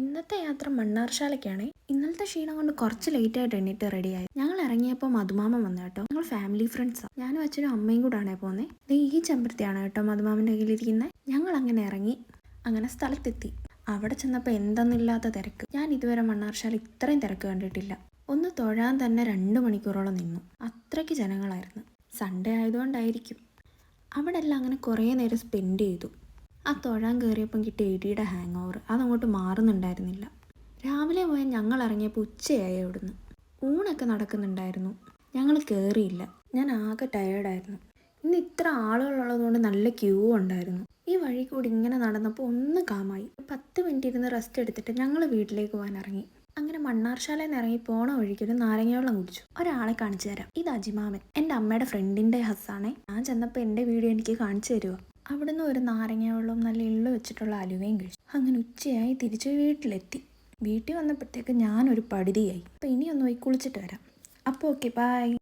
ഇന്നത്തെ യാത്ര മണ്ണാർശാലയ്ക്കാണ്. ഇന്നലത്തെ ക്ഷീണം കൊണ്ട് കുറച്ച് ലേറ്റ് ആയിട്ട് എണ്ണിട്ട് റെഡിയായി ഞങ്ങൾ ഇറങ്ങിയപ്പോൾ മധുമാമൻ വന്നു കേട്ടോ. ഞങ്ങൾ ഫാമിലി ഫ്രണ്ട്സാണ് ഞാനും അച്ഛനും അമ്മയും കൂടാണ് പോകുന്നത് ഈ ചെമ്പരത്തിയാണ് കേട്ടോ മധുമാമന്റെ കയ്യിലിരിക്കുന്നത് ഞങ്ങൾ അങ്ങനെ ഇറങ്ങി അങ്ങനെ സ്ഥലത്തെത്തി. അവിടെ ചെന്നപ്പോൾ എന്തെന്നില്ലാത്ത തിരക്ക്. ഞാൻ ഇതുവരെ മണ്ണാർശാല ഇത്രയും തിരക്ക് കണ്ടിട്ടില്ല. ഒന്ന് തൊഴാൻ തന്നെ രണ്ട് മണിക്കൂറോളം നിന്നു. അത്രയ്ക്ക് ജനങ്ങളായിരുന്നു. സൺഡേ ആയതുകൊണ്ടായിരിക്കും. അവിടെ എല്ലാം അങ്ങനെ കുറേ നേരം സ്പെൻഡ് ചെയ്തു. ആ തൊഴാൻ കയറിയപ്പം കിട്ടിയ ഇടിയുടെ ഹാങ് ഓവർ അതങ്ങോട്ട് മാറുന്നുണ്ടായിരുന്നില്ല. രാവിലെ പോയാൽ ഞങ്ങൾ ഇറങ്ങിയപ്പോൾ ഉച്ചയായി അവിടുന്ന്. ഊണൊക്കെ നടക്കുന്നുണ്ടായിരുന്നു. ഞങ്ങൾ കയറിയില്ല. ഞാൻ ആകെ ടയേർഡായിരുന്നു ഇന്ന് ഇത്ര ആളുകളുള്ളതുകൊണ്ട് നല്ല ക്യൂ ഉണ്ടായിരുന്നു. ഈ വഴി കൂടി ഇങ്ങനെ നടന്നപ്പോൾ ഒന്ന് കാമായി പത്ത് മിനിറ്റ് ഇരുന്ന് റെസ്റ്റ് എടുത്തിട്ട് ഞങ്ങൾ വീട്ടിലേക്ക് പോകാൻ ഇറങ്ങി. അങ്ങനെ മണ്ണാർശാലയിൽ നിന്ന് ഇറങ്ങി പോണ വഴിക്ക് ഒരു നാരങ്ങ വെള്ളം കുടിച്ചു. ഒരാളെ കാണിച്ചു തരാം. ഇത് അജിമാമൻ. എന്റെ അമ്മയുടെ ഫ്രണ്ടിന്റെ ഹസ്സാണേ ഞാൻ ചെന്നപ്പോൾ എന്റെ വീഡിയോ എനിക്ക് കാണിച്ചു തരുമോ അവിടുന്ന് ഒരു നാരങ്ങ വെള്ളവും നല്ല എള്ള വെച്ചിട്ടുള്ള അലുവയും കഴിച്ചു. അങ്ങനെ ഉച്ചയായി തിരിച്ച് വീട്ടിലെത്തി. വീട്ടിൽ വന്നപ്പോഴത്തേക്ക് ഞാനൊരു പടുതിയായി. അപ്പോൾ ഇനിയൊന്ന് പോയി കുളിച്ചിട്ട് വരാം. അപ്പോൾ ഓക്കെ ബൈ